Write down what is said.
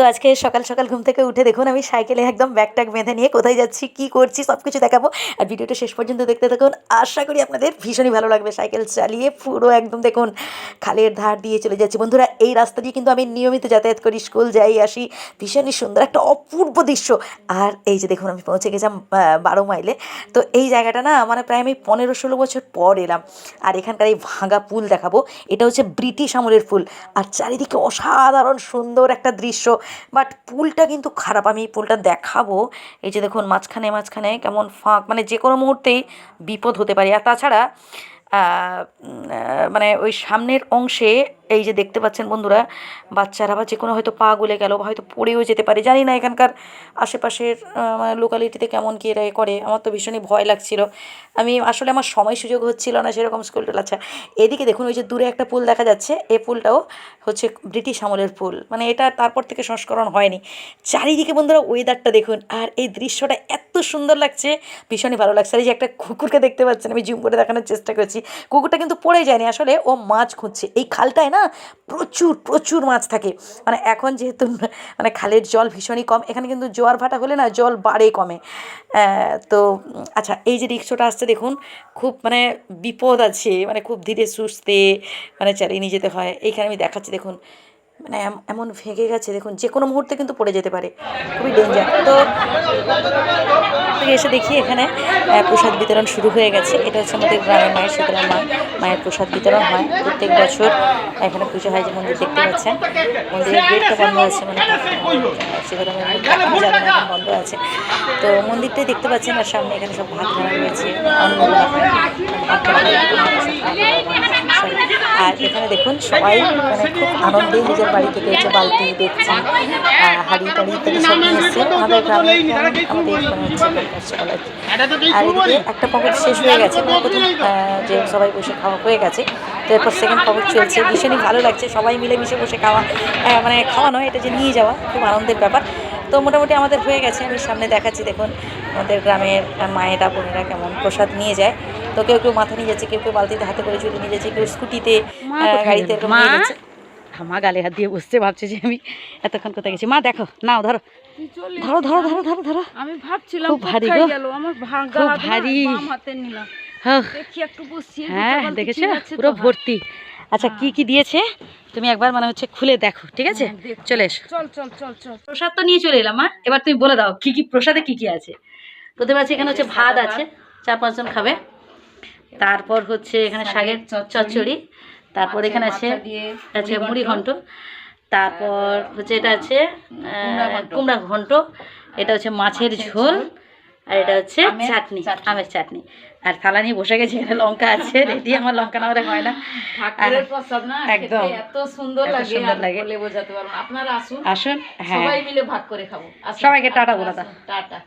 তো আজকে সকাল সকাল ঘুম থেকে উঠে দেখুন আমি সাইকেলে একদম ব্যাগ ট্যাগ বেঁধে নিয়ে কোথায় যাচ্ছি, কি করছি সব কিছু দেখাবো। আর ভিডিওটা শেষ পর্যন্ত দেখতে থাকুন। আশা করি আপনাদের ভীষণই ভালো লাগবে সাইকেল চালিয়ে পুরো একদম দেখুন, খালের ধার দিয়ে চলে যাচ্ছি। বন্ধুরা, এই রাস্তা দিয়ে কিন্তু আমি নিয়মিত যাতায়াত করি, স্কুল যাই আসি। ভীষণই সুন্দর, একটা অপূর্ব দৃশ্য। আর এই যে দেখুন, আমি পৌঁছে গেছিলাম বারো মাইলে। তো এই জায়গাটা না মানে প্রায় আমি পনেরো ষোলো বছর পর এলাম। আর এখানকার এই ভাঙা পুল দেখাবো, এটা হচ্ছে ব্রিটিশ আমলের ফুল আর চারিদিকে অসাধারণ সুন্দর একটা দৃশ্য। বাট পুলটা কিন্তু খারাপ। আমি এই পুলটা দেখাবো। এই যে দেখুন, মাঝখানে মাঝখানে কেমন ফাঁক। মানে যে কোনো মুহূর্তেই বিপদ হতে পারে। আর তাছাড়া মানে ওই সামনের অংশে এই যে দেখতে পাচ্ছেন বন্ধুরা, বাচ্চারা বা যে কোনো হয়তো পা গলে গেল বা হয়তো পড়েও যেতে পারে, জানি না এখানকার আশেপাশের মানে লোকালিটিতে কেমন কী এরা করে, আমার তো ভীষণই ভয় লাগছিল। আমি আসলে আমার সময় সুযোগ হচ্ছিল না সেরকম স্কুল টোল আচ্ছা এদিকে দেখুন ওই যে দূরে একটা পুল দেখা যাচ্ছে, এ পুলটাও হচ্ছে ব্রিটিশ আমলের পুল মানে এটা তারপর থেকে সংস্করণ হয়নি। চারিদিকে বন্ধুরা ওয়েদারটা দেখুন, আর এই দৃশ্যটা এত সুন্দর লাগছে, ভীষণই ভালো লাগছে, আর এই যে একটা কুকুরকে দেখতে পাচ্ছেন, আমি জুম করে দেখানোর চেষ্টা করছি কুকুরটা কিন্তু পড়ে যায়নি। আসলে ও মাছ খুঁজছে। এই খালটায় না প্রচুর প্রচুর মাছ থাকে। মানে এখন যেহেতু মানে খালের জল ভীষণই কম, এখানে কিন্তু জোয়ার ভাটা হলে না জল বাড়ে কমে। তো আচ্ছা এই যে রিক্সাটা আসছে দেখুন, খুব মানে বিপদ আছে মানে খুব ধীরে সুস্থে মানে চালিয়ে নিয়ে যেতে হয়। এইখানে আমি দেখাচ্ছি, দেখুন মানে এমন ভেঙে গেছে, দেখুন যে কোনো মুহূর্তে কিন্তু পড়ে যেতে পারে। খুবই ডেঞ্জার তো থেকে এসে দেখি এখানে প্রসাদ বিতরণ শুরু হয়ে গেছে। এটা হচ্ছে আমাদের গ্রামের মায়ের শীতলা মা, মায়ের প্রসাদ বিতরণ হয়। প্রত্যেক বছর এখানে পুজো হয়, যে মন্দির দেখতে পাচ্ছেন। মন্দিরের গেটটা বন্ধ আছে মানে শীতলা মায়ের বন্ধ আছে। তো মন্দিরটাই দেখতে পাচ্ছেন, আর সামনে এখানে সব ভাত ধরা রয়েছে। আর এখানে দেখুন সবাই মানে খুব আনন্দে নিজের বাড়ি থেকে হচ্ছে বালতি দেখছি হাড়ি টাড়ি ইত্যাদি সব আমাদের আর এদিকে একটা পকেট শেষ হয়ে গেছে। মানে প্রথম যে সবাই বসে খাওয়া হয়ে গেছে তো এরপর সেকেন্ড পকেট চলছে। ভীষণই ভালো লাগছে। সবাই মিলে মিশে বসে খাওয়া মানে খাওয়া নয় এটা যে নিয়ে যাওয়া খুব আনন্দের ব্যাপার। তো মোটামুটি আমাদের হয়ে গেছে। আমি সামনে দেখাচ্ছি দেখুন আমাদের গ্রামের মায়েরা বোনেরা কেমন প্রসাদ নিয়ে যায়। তো কেউ কেউ মাথা নিয়ে যাচ্ছে কেউ কেউ বালতিতে হাতে করে চুলে নিয়ে যাচ্ছে কেউ স্কুটিতে গাড়িতে? এরকম নিয়ে যাচ্ছে মা গালে হাত দিয়ে বসছে ভাবছে যে আমি এতক্ষণ কোথায় গেছি। মা দেখো নাও ধরো। ধরো ধরো ধরো ধরো ধরো। আমি ভাবছিলাম খুব ভারী গো। খুব ভারী। হ্যাঁ, হ্যাঁ দেখেছ? পুরো হ্যাঁ। ভর্তি। আচ্ছা কি কি দিয়েছে? তুমি একবার মানে হচ্ছে খুলে দেখো ঠিক আছে? হ্যাঁ, চলে এসো। চল চল চল চল। প্রসাদ তো নিয়ে চলে এলাম মা। এবার তুমি বলে দাও কি কি প্রসাদে কি কি আছে? প্রথমে আছে এখানে হচ্ছে ভাত আছে চার পাঁচজন খাবে। তারপর হচ্ছে এখানে শাকের চচ্চড়ি। তারপর এখানে আছে আছে মুড়ি ঘন্ট। তারপর হচ্ছে এটা আছে কুমড়া ঘন্ট। এটা হচ্ছে মাছের ঝোল আর এটা হচ্ছে চাটনি। আমের চাটনি। আর থালা নিয়ে বসে গেছে এখানে লঙ্কা আছে রেডি আমার লঙ্কা না হলে হয় না। একদম। এত সুন্দর লাগে সুন্দর লাগে। বলে বোঝাতে পারব আপনারা আসুন আসুন হ্যাঁ। সবাই মিলে ভাগ করে খাব। সবাইকে টাটা বলে দাও। টাটা।